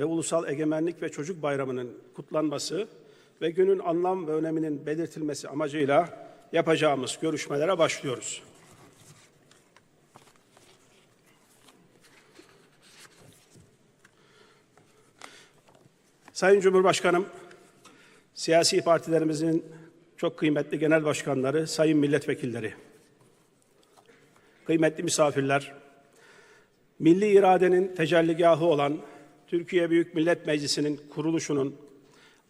ve Ulusal Egemenlik ve Çocuk Bayramı'nın kutlanması ve günün anlam ve öneminin belirtilmesi amacıyla yapacağımız görüşmelere başlıyoruz. Sayın Cumhurbaşkanım, siyasi partilerimizin çok kıymetli genel başkanları, sayın milletvekilleri, kıymetli misafirler, milli iradenin tecelligahı olan Türkiye Büyük Millet Meclisi'nin kuruluşunun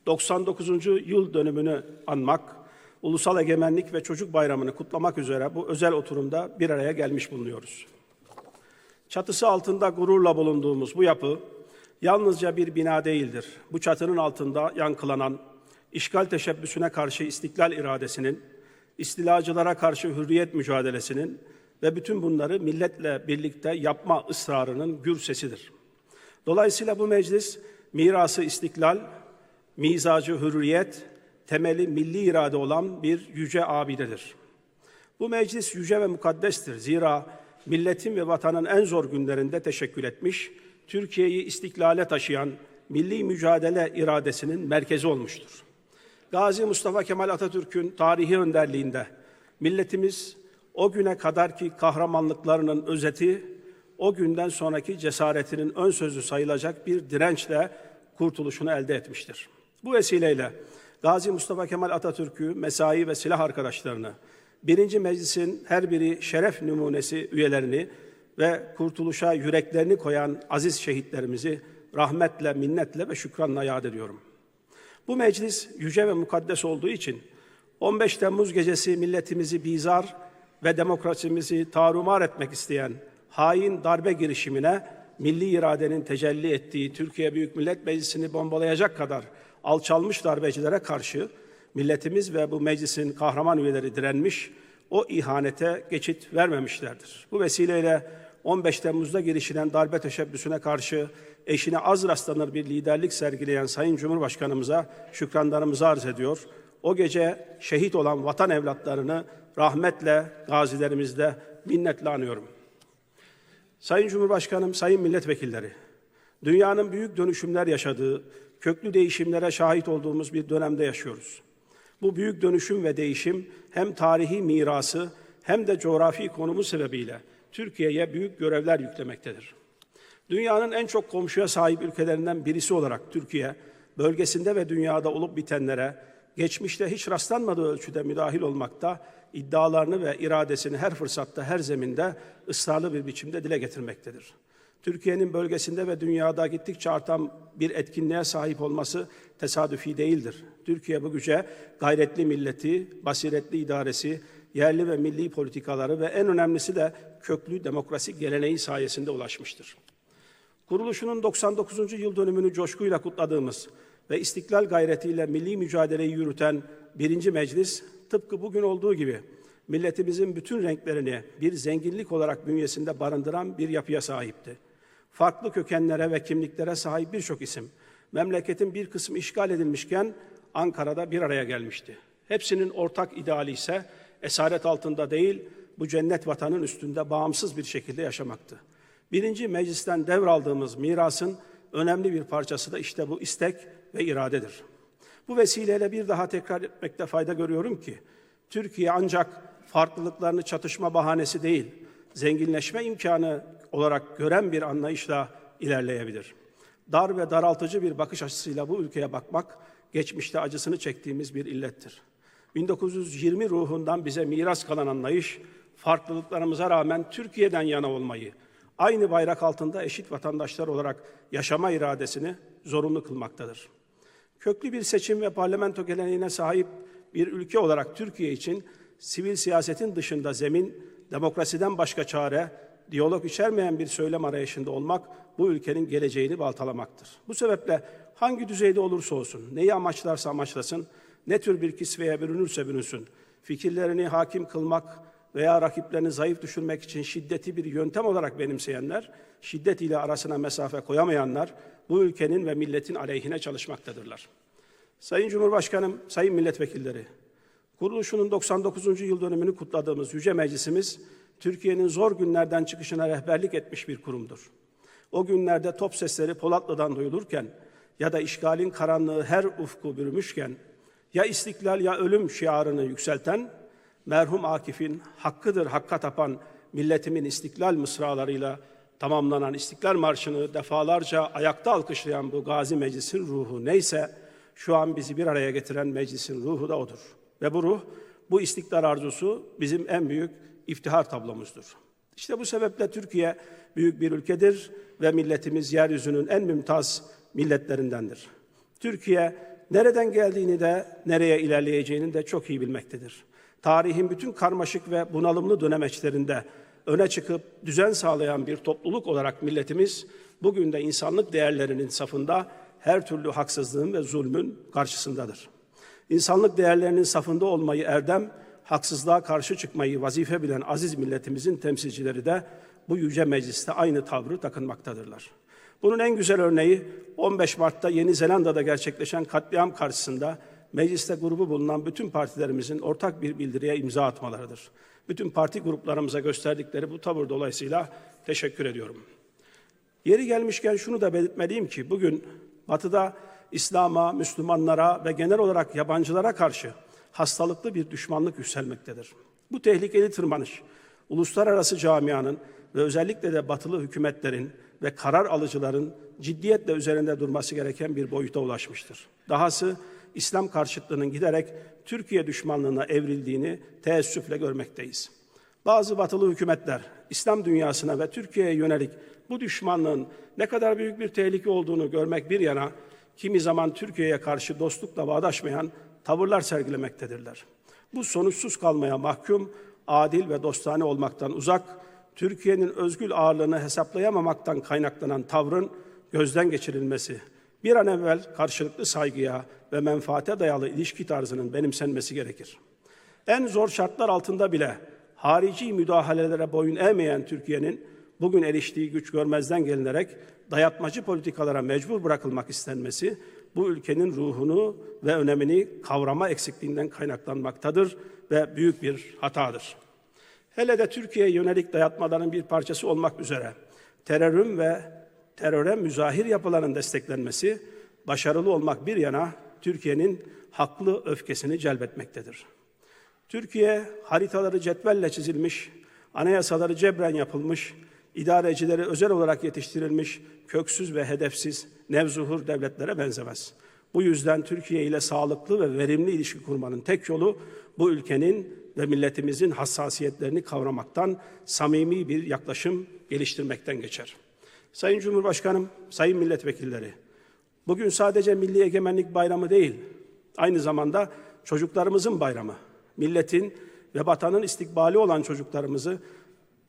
99. yıl dönümünü anmak, Ulusal Egemenlik ve Çocuk Bayramı'nı kutlamak üzere bu özel oturumda bir araya gelmiş bulunuyoruz. Çatısı altında gururla bulunduğumuz bu yapı yalnızca bir bina değildir. Bu çatının altında yankılanan işgal teşebbüsüne karşı istiklal iradesinin, istilacılara karşı hürriyet mücadelesinin ve bütün bunları milletle birlikte yapma ısrarının gür sesidir. Dolayısıyla bu meclis mirası istiklal, mizacı hürriyet, temeli milli irade olan bir yüce abidedir. Bu meclis yüce ve mukaddestir. Zira milletin ve vatanın en zor günlerinde teşekkül etmiş, Türkiye'yi istiklale taşıyan milli mücadele iradesinin merkezi olmuştur. Gazi Mustafa Kemal Atatürk'ün tarihi önderliğinde milletimiz o güne kadarki kahramanlıklarının özeti, o günden sonraki cesaretinin ön sözü sayılacak bir dirençle kurtuluşunu elde etmiştir. Bu vesileyle Gazi Mustafa Kemal Atatürk'ü, mesai ve silah arkadaşlarını, birinci meclisin her biri şeref numunesi üyelerini ve kurtuluşa yüreklerini koyan aziz şehitlerimizi rahmetle, minnetle ve şükranla yad ediyorum. Bu meclis yüce ve mukaddes olduğu için 15 Temmuz gecesi milletimizi bizar ve demokrasimizi tarumar etmek isteyen hain darbe girişimine milli iradenin tecelli ettiği Türkiye Büyük Millet Meclisi'ni bombalayacak kadar alçalmış darbecilere karşı milletimiz ve bu meclisin kahraman üyeleri direnmiş, o ihanete geçit vermemişlerdir. Bu vesileyle 15 Temmuz'da girişilen darbe teşebbüsüne karşı eşine az rastlanır bir liderlik sergileyen Sayın Cumhurbaşkanımıza şükranlarımızı arz ediyor. O gece şehit olan vatan evlatlarını rahmetle, gazilerimizle minnetle anıyorum. Sayın Cumhurbaşkanım, sayın milletvekilleri, dünyanın büyük dönüşümler yaşadığı, köklü değişimlere şahit olduğumuz bir dönemde yaşıyoruz. Bu büyük dönüşüm ve değişim hem tarihi mirası hem de coğrafi konumu sebebiyle Türkiye'ye büyük görevler yüklemektedir. Dünyanın en çok komşuya sahip ülkelerinden birisi olarak Türkiye, bölgesinde ve dünyada olup bitenlere geçmişte hiç rastlanmadığı ölçüde müdahil olmakta, iddialarını ve iradesini her fırsatta, her zeminde ısrarlı bir biçimde dile getirmektedir. Türkiye'nin bölgesinde ve dünyada gittikçe artan bir etkinliğe sahip olması tesadüfi değildir. Türkiye bu güce gayretli milleti, basiretli idaresi, yerli ve milli politikaları ve en önemlisi de köklü demokrasi geleneği sayesinde ulaşmıştır. Kuruluşunun 99. yıl dönümünü coşkuyla kutladığımız ve istiklal gayretiyle milli mücadeleyi yürüten birinci meclis tıpkı bugün olduğu gibi milletimizin bütün renklerini bir zenginlik olarak bünyesinde barındıran bir yapıya sahipti. Farklı kökenlere ve kimliklere sahip birçok isim memleketin bir kısmı işgal edilmişken Ankara'da bir araya gelmişti. Hepsinin ortak ideali ise esaret altında değil, bu cennet vatanın üstünde bağımsız bir şekilde yaşamaktı. Birinci meclisten devraldığımız mirasın önemli bir parçası da işte bu istek ve iradedir. Bu vesileyle bir daha tekrar etmekte fayda görüyorum ki, Türkiye ancak farklılıklarını çatışma bahanesi değil, zenginleşme imkanı olarak gören bir anlayışla ilerleyebilir. Dar ve daraltıcı bir bakış açısıyla bu ülkeye bakmak, geçmişte acısını çektiğimiz bir illettir. 1920 ruhundan bize miras kalan anlayış, farklılıklarımıza rağmen Türkiye'den yana olmayı, aynı bayrak altında eşit vatandaşlar olarak yaşama iradesini zorunlu kılmaktadır. Köklü bir seçim ve parlamento geleneğine sahip bir ülke olarak Türkiye için sivil siyasetin dışında zemin, demokrasiden başka çare, diyalog içermeyen bir söylem arayışında olmak bu ülkenin geleceğini baltalamaktır. Bu sebeple hangi düzeyde olursa olsun, neyi amaçlarsa amaçlasın, ne tür bir kisveye bürünürse bürünsün, fikirlerini hakim kılmak veya rakiplerini zayıf düşürmek için şiddeti bir yöntem olarak benimseyenler, şiddet ile arasına mesafe koyamayanlar bu ülkenin ve milletin aleyhine çalışmaktadırlar. Sayın Cumhurbaşkanım, sayın milletvekilleri, kuruluşunun 99. yıl dönümünü kutladığımız Yüce Meclisimiz, Türkiye'nin zor günlerden çıkışına rehberlik etmiş bir kurumdur. O günlerde top sesleri Polatlı'dan duyulurken ya da işgalin karanlığı her ufku bürümüşken ya istiklal ya ölüm şiarını yükselten merhum Akif'in hakkıdır hakka tapan milletimin istiklal mısralarıyla tamamlanan İstiklal Marşı'nı defalarca ayakta alkışlayan bu gazi meclisin ruhu neyse şu an bizi bir araya getiren meclisin ruhu da odur. Ve bu ruh, bu istiklal arzusu bizim en büyük iftihar tablomuzdur. İşte bu sebeple Türkiye büyük bir ülkedir ve milletimiz yeryüzünün en mümtaz milletlerindendir. Türkiye nereden geldiğini de nereye ilerleyeceğini de çok iyi bilmektedir. Tarihin bütün karmaşık ve bunalımlı dönemeçlerinde öne çıkıp düzen sağlayan bir topluluk olarak milletimiz bugün de insanlık değerlerinin safında her türlü haksızlığın ve zulmün karşısındadır. İnsanlık değerlerinin safında olmayı erdem, haksızlığa karşı çıkmayı vazife bilen aziz milletimizin temsilcileri de bu yüce mecliste aynı tavrı takınmaktadırlar. Bunun en güzel örneği 15 Mart'ta Yeni Zelanda'da gerçekleşen katliam karşısında mecliste grubu bulunan bütün partilerimizin ortak bir bildiriye imza atmalarıdır. Bütün parti gruplarımıza gösterdikleri bu tavır dolayısıyla teşekkür ediyorum. Yeri gelmişken şunu da belirtmeliyim ki bugün Batı'da İslam'a, Müslümanlara ve genel olarak yabancılara karşı hastalıklı bir düşmanlık yükselmektedir. Bu tehlikeli tırmanış, uluslararası camianın ve özellikle de batılı hükümetlerin ve karar alıcıların ciddiyetle üzerinde durması gereken bir boyuta ulaşmıştır. Dahası İslam karşıtlığının giderek Türkiye düşmanlığına evrildiğini teessüfle görmekteyiz. Bazı batılı hükümetler İslam dünyasına ve Türkiye'ye yönelik bu düşmanlığın ne kadar büyük bir tehlike olduğunu görmek bir yana kimi zaman Türkiye'ye karşı dostlukla bağdaşmayan tavırlar sergilemektedirler. Bu sonuçsuz kalmaya mahkum, adil ve dostane olmaktan uzak, Türkiye'nin özgül ağırlığını hesaplayamamaktan kaynaklanan tavrın gözden geçirilmesi, bir an evvel karşılıklı saygıya ve menfaate dayalı ilişki tarzının benimsenmesi gerekir. En zor şartlar altında bile harici müdahalelere boyun eğmeyen Türkiye'nin bugün eriştiği güç görmezden gelinerek dayatmacı politikalara mecbur bırakılmak istenmesi bu ülkenin ruhunu ve önemini kavrama eksikliğinden kaynaklanmaktadır ve büyük bir hatadır. Hele de Türkiye'ye yönelik dayatmaların bir parçası olmak üzere terörün ve teröre müzahir yapıların desteklenmesi başarılı olmak bir yana Türkiye'nin haklı öfkesini celbetmektedir. Türkiye haritaları cetvelle çizilmiş, anayasaları cebren yapılmış, idarecileri özel olarak yetiştirilmiş, köksüz ve hedefsiz, nevzuhur devletlere benzemez. Bu yüzden Türkiye ile sağlıklı ve verimli ilişki kurmanın tek yolu bu ülkenin ve milletimizin hassasiyetlerini kavramaktan samimi bir yaklaşım geliştirmekten geçer. Sayın Cumhurbaşkanım, sayın milletvekilleri, bugün sadece Milli Egemenlik Bayramı değil, aynı zamanda çocuklarımızın bayramı. Milletin ve vatanın istikbali olan çocuklarımızı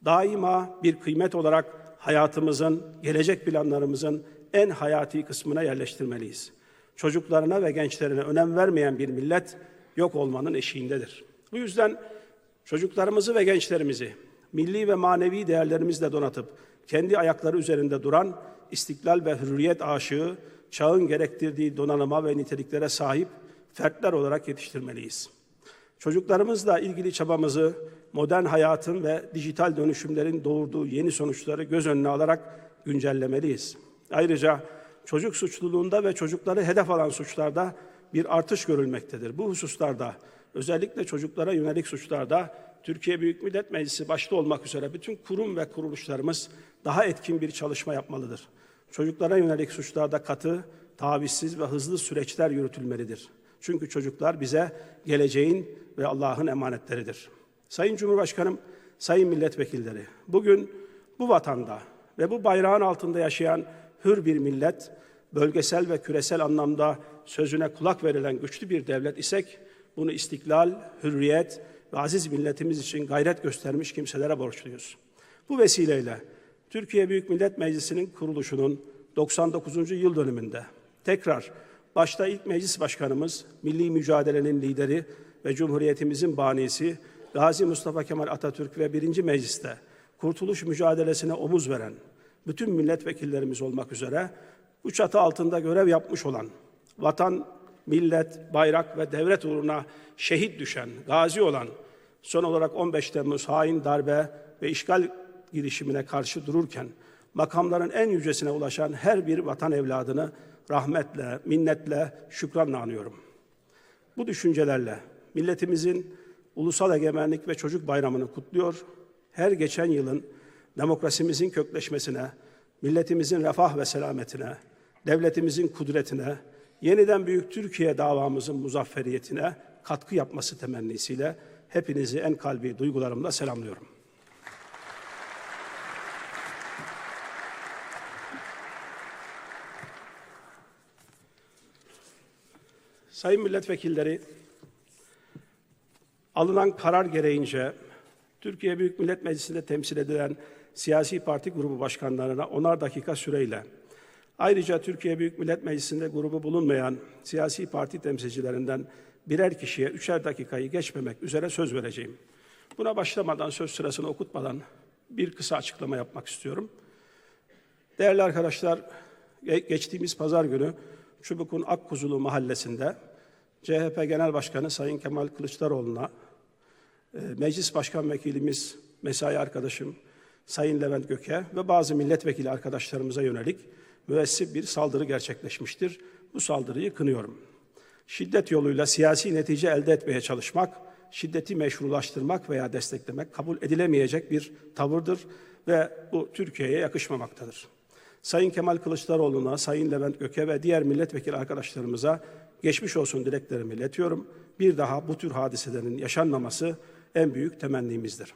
daima bir kıymet olarak hayatımızın, gelecek planlarımızın en hayati kısmına yerleştirmeliyiz. Çocuklarına ve gençlerine önem vermeyen bir millet yok olmanın eşiğindedir. Bu yüzden çocuklarımızı ve gençlerimizi milli ve manevi değerlerimizle donatıp kendi ayakları üzerinde duran istiklal ve hürriyet aşığı, çağın gerektirdiği donanıma ve niteliklere sahip fertler olarak yetiştirmeliyiz. Çocuklarımızla ilgili çabamızı modern hayatın ve dijital dönüşümlerin doğurduğu yeni sonuçları göz önüne alarak güncellemeliyiz. Ayrıca çocuk suçluluğunda ve çocukları hedef alan suçlarda bir artış görülmektedir. Bu hususlarda özellikle çocuklara yönelik suçlarda Türkiye Büyük Millet Meclisi başta olmak üzere bütün kurum ve kuruluşlarımız daha etkin bir çalışma yapmalıdır. Çocuklara yönelik suçlarda katı, tavizsiz ve hızlı süreçler yürütülmelidir. Çünkü çocuklar bize geleceğin ve Allah'ın emanetleridir. Sayın Cumhurbaşkanım, sayın milletvekilleri, bugün bu vatanda ve bu bayrağın altında yaşayan hür bir millet, bölgesel ve küresel anlamda sözüne kulak verilen güçlü bir devlet isek, bunu istiklal, hürriyet ve aziz milletimiz için gayret göstermiş kimselere borçluyuz. Bu vesileyle Türkiye Büyük Millet Meclisi'nin kuruluşunun 99. yıl dönümünde tekrar başta ilk meclis başkanımız, milli mücadelenin lideri ve Cumhuriyetimizin banisi Gazi Mustafa Kemal Atatürk ve birinci mecliste kurtuluş mücadelesine omuz veren bütün milletvekillerimiz olmak üzere bu çatı altında görev yapmış olan vatan, millet, bayrak ve devlet uğruna şehit düşen, gazi olan son olarak 15 Temmuz hain darbe ve işgal girişimine karşı dururken makamların en yücesine ulaşan her bir vatan evladını rahmetle, minnetle, şükranla anıyorum. Bu düşüncelerle milletimizin ulusal egemenlik ve çocuk bayramını kutluyor. Her geçen yılın demokrasimizin kökleşmesine, milletimizin refah ve selametine, devletimizin kudretine, yeniden büyük Türkiye davamızın muzafferiyetine katkı yapması temennisiyle hepinizi en kalbi duygularımla selamlıyorum. Sayın milletvekilleri, alınan karar gereğince Türkiye Büyük Millet Meclisi'nde temsil edilen siyasi parti grubu başkanlarına onar dakika süreyle ayrıca Türkiye Büyük Millet Meclisi'nde grubu bulunmayan siyasi parti temsilcilerinden birer kişiye üçer dakikayı geçmemek üzere söz vereceğim. Buna başlamadan söz sırasını okutmadan bir kısa açıklama yapmak istiyorum. Değerli arkadaşlar, ge- geçtiğimiz pazar günü Çubuk'un Akkuzulu mahallesinde CHP Genel Başkanı Sayın Kemal Kılıçdaroğlu'na e, Meclis Başkan Vekilimiz, mesai arkadaşım Sayın Levent Göke ve bazı milletvekili arkadaşlarımıza yönelik müessif bir saldırı gerçekleşmiştir. Bu saldırıyı kınıyorum. Şiddet yoluyla siyasi netice elde etmeye çalışmak, şiddeti meşrulaştırmak veya desteklemek kabul edilemeyecek bir tavırdır ve bu Türkiye'ye yakışmamaktadır. Sayın Kemal Kılıçdaroğlu'na, Sayın Levent Göke ve diğer milletvekili arkadaşlarımıza geçmiş olsun dileklerimi iletiyorum. Bir daha bu tür hadiselerin yaşanmaması en büyük temennimizdir.